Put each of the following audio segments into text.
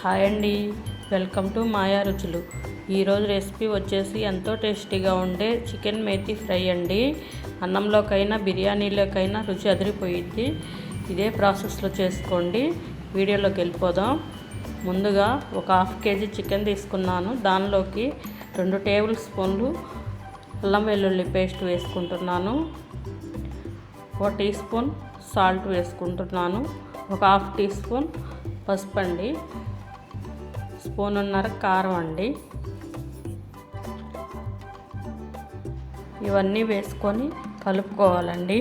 Hi అండి. Welcome to మాయా రుచులు. ఈరోజు రెసిపీ వచ్చేసి ఎంతో టేస్టీగా ఉండే చికెన్ మేతి ఫ్రై అండి. అన్నంలోకైనా బిర్యానీలోకైనా రుచి అదిరిపోయిద్ది. ఇదే ప్రాసెస్లో చేసుకోండి. వీడియోలోకి వెళ్ళిపోదాం. ముందుగా ఒక హాఫ్ కేజీ చికెన్ తీసుకున్నాను. దానిలోకి రెండు టేబుల్ స్పూన్లు అల్లం వెల్లుల్లి పేస్ట్ వేసుకుంటున్నాను. ఒక టీ స్పూన్ సాల్ట్ వేసుకుంటున్నాను. ఒక హాఫ్ టీ స్పూన్ పసుపు అండి. స్పూనున్నర కారం అండి. ఇవన్నీ వేసుకొని కలుపుకోవాలండి.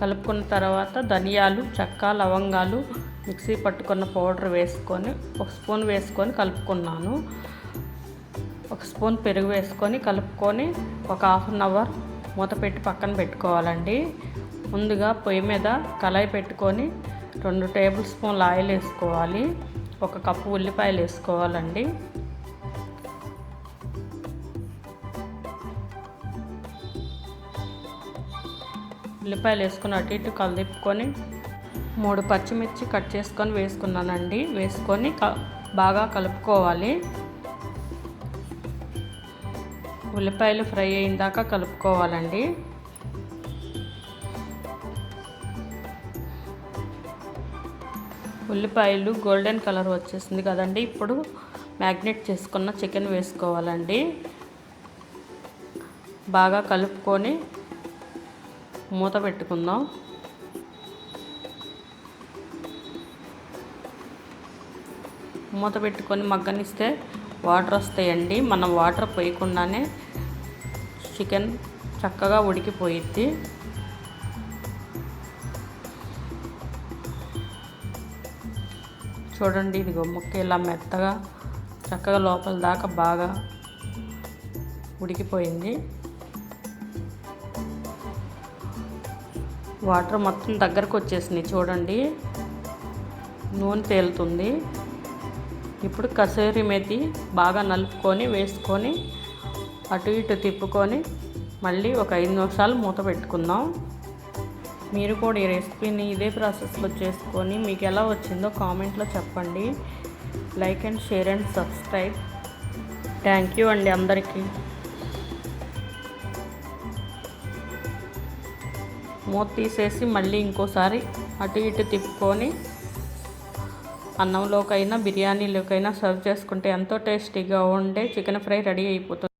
కలుపుకున్న తర్వాత ధనియాలు చెక్క లవంగాలు మిక్సీ పట్టుకున్న పౌడర్ వేసుకొని ఒక స్పూన్ వేసుకొని కలుపుకున్నాను. ఒక స్పూన్ పెరుగు వేసుకొని కలుపుకొని ఒక హాఫ్ అన్ అవర్ మూత పెట్టి పక్కన పెట్టుకోవాలండి. ముందుగా పొయ్యి మీద కళాయి పెట్టుకొని రెండు టేబుల్ స్పూన్ల ఆయిల్ వేసుకోవాలి. ఒక కప్పు ఉల్లిపాయలు వేసుకోవాలండి. ఉల్లిపాయలు వేసుకుని అటు ఇటు కలదిప్పుకొని మూడు పచ్చిమిర్చి కట్ చేసుకొని వేసుకున్నానండి. వేసుకొని క బాగా కలుపుకోవాలి. ఉల్లిపాయలు ఫ్రై అయిన దాకా కలుపుకోవాలండి. ఉల్లిపాయలు గోల్డెన్ కలర్ వచ్చేసింది కదండి. ఇప్పుడు మ్యాగ్నెట్ చేసుకున్న చికెన్ వేసుకోవాలండి. బాగా కలుపుకొని మూత పెట్టుకుందాం. మూత పెట్టుకొని మగ్గనిస్తే వాటర్ వస్తాయండి. మనం వాటర్ పోయకుండానే చికెన్ చక్కగా ఉడికిపోయిద్ది. చూడండి ఇదిగో ముక్క ఇలా మెత్తగా చక్కగా లోపల దాకా బాగా ఉడికిపోయింది. వాటర్ మొత్తం దగ్గరకు వచ్చేసినాయి. చూడండి నూనె తేలుతుంది. ఇప్పుడు కసేరి మెతి బాగా నలుపుకొని వేసుకొని అటు ఇటు తిప్పుకొని మళ్ళీ ఒక ఐదు నిమిషాలు మూత పెట్టుకుందాం. మీరు కూడా ఈ రెసిపీని ఇదే ప్రాసెస్లో చేసుకొని మీకు ఎలా వచ్చిందో కామెంట్లో చెప్పండి. Like and share and subscribe. Thank you అండి అందరికీ. మూత తీసేసి మళ్ళీ ఇంకోసారి అటు ఇటు తిప్పుకొని అన్నంలోకైనా బిర్యానీలోకైనా సర్వ్ చేసుకుంటే ఎంతో టేస్టీగా ఉండే చికెన్ ఫ్రై రెడీ అయిపోతుంది.